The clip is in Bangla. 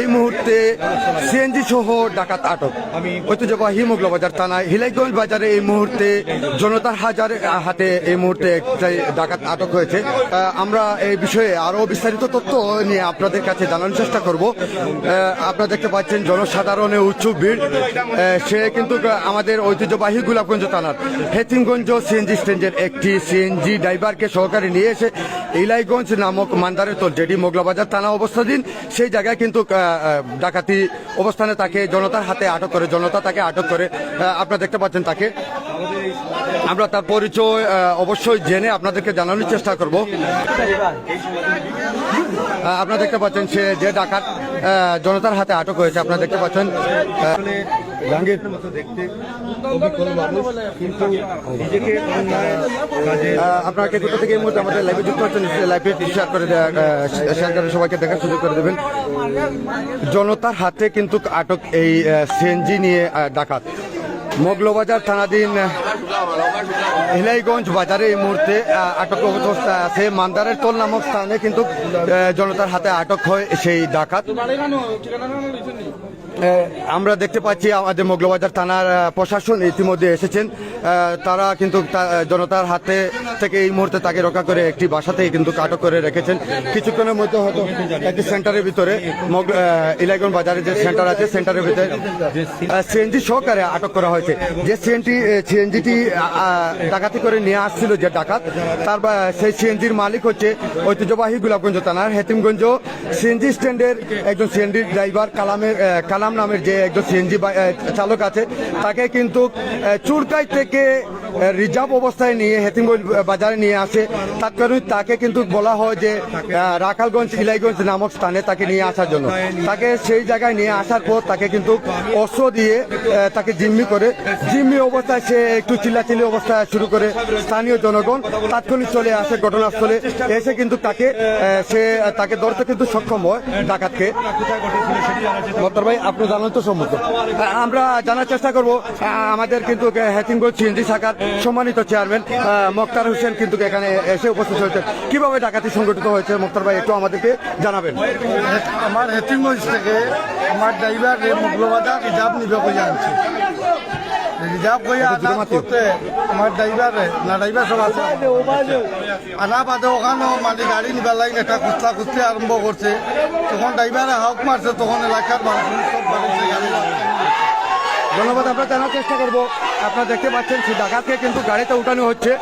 এই মুহূর্তে সিএনজি সহ ডাকাত আটক। ঐতিহ্যবাহী মোগলা বাজার থানায় হিলাইগঞ্জ বাজারে এই মুহূর্তে জনতার হাজার হাতে এই মুহূর্তে ডাকাত আটক হয়েছে। আমরা এই বিষয়ে আরও বিস্তারিত তথ্য নিয়ে আপনাদের কাছে জানানোর চেষ্টা করব। আপনারা দেখতে পাচ্ছেন জনসাধারণের উচ্চ ভিড়। সে কিন্তু আমাদের ঐতিহ্যবাহী গোলাপগঞ্জ থানার হেতিমগঞ্জ সিএনজি স্ট্যান্ডের একটি সিএনজি ড্রাইভারকে সহকারে নিয়ে এসে ইলাইগঞ্জ নামক মান্দারের তোল যেটি মোগলাবাজার থানা অবস্থাধীন, সেই জায়গায় কিন্তু ডাকাতি অবস্থানে তাকে জনতার হাতে আটক করে, জনতা তাকে আটক করে। আপনারা দেখতে পাচ্ছেন তাকে। আমরা তার পরিচয় অবশ্যই জেনে আপনাদেরকে জানানোর চেষ্টা করব। আপনারা দেখতে পাচ্ছেন সে যে ডাকাত জনতার হাতে আটক হয়েছে। আপনারা দেখতে পাচ্ছেন আহ, জাহাঙ্গীর আহ, আপনারা কে কোথা থেকে এই মুহূর্তে আমাদের লাইভে যুক্ত হচ্ছেন লাইভে শেয়ার করে শেয়ার করে সবাইকে দেখার সুযোগ করে দেবেন। জনতার হাতে কিন্তু আটক এই সিএনজি নিয়ে ডাকাত। মগলবাজার থানাধীন হিলাইগঞ্জ বাজারে এই মুহূর্তে আটক অবস্থায় আছে। মান্দারের তোল নামক স্থানে কিন্তু জনতার হাতে আটক হয় সেই ডাকাত। আমরা দেখতে পাচ্ছি আমাদের মোগলবাজার থানার প্রশাসন ইতিমধ্যে এসেছেন। তারা কিন্তু জনতার হাতে থেকে এই মুহূর্তে তাকে রক্ষা করে একটি বাসাতেই কিন্তু আটক করে রেখেছেন। কিছুক্ষণের মধ্যে হয়তো একটি সেন্টারের ভিতরে ইলাইগঞ্জ বাজারে যে সেন্টার আছে, সেন্টারের ভিতরে সিএনজি সহকারে আটক করা হয়েছে। যে সিএনজি সিএনজিটি ডাকাতি করে নিয়ে আসছিল যে ডাকাত, তার সেই সিএনজির মালিক হচ্ছে ঐতিহ্যবাহী গোলাপগঞ্জ থানার হেতিমগঞ্জ। সিএনজি স্ট্যান্ডের একজন সিএনজি ড্রাইভার কালামের কালাম নামের যে একজন সিএনজি চালক আছে, তাকে কিন্তু চুরকাই থেকে que রিজার্ভ অবস্থায় নিয়ে, হেতিমগঞ্জ বাজারে নিয়ে আসে। তাৎক্ষণিক তাকে কিন্তু বলা হয় যে রাখালগঞ্জ, ইলাইগঞ্জ নামক স্থানে তাকে নিয়ে আসার জন্য। তাকে সেই জায়গায় নিয়ে আসার পর তাকে কিন্তু অস্ত্র দিয়ে তাকে জিম্মি করে, জিম্মি অবস্থায় সে একটু চিল্লাচিল্লি অবস্থায় শুরু করে স্থানীয় জনগণ তাৎক্ষণিক চলে আসে ঘটনাস্থলে। এসে কিন্তু তাকে সে, তাকে ধরতে কিন্তু সক্ষম হয় ডাকাতকে ভাই, আপনি জানান তো সম্মত আমরা জানার চেষ্টা করব আমাদের কিন্তু হ্যাকিংগঞ্জ সিএনজি শাখার সম্মানিত চেয়ারম্যান মোক্তার হোসেন কিন্তু এখানে এসে উপস্থিত হয়েছে। কীভাবে ডাকাতি সংগঠিত হয়েছে? মোক্তার ভাই একটু আমাদেরকে জানাবেন। আমার হেতিমগঞ্জ থেকে আমার ড্রাইভার মগলবাজার রিজার্ভ নিবে আনছে। রিজার্ভ জুড়ে আনার করতে আমার ড্রাইভার না ড্রাইভার সব আছে। আনা বাদে ওখানে মানে গাড়ি নিবার লাগে একটা কুস্তা কুস্তি আরম্ভ করছে। তখন ড্রাইভারে হাউক মারছে তখন এলাকার মানুষ সব বাড়িতে। ধন্যবাদ আমরা জানার চেষ্টা করব। আপনারা দেখতে পাচ্ছেন ডাকাতকে কিন্তু গাড়িতে উঠানো হচ্ছে।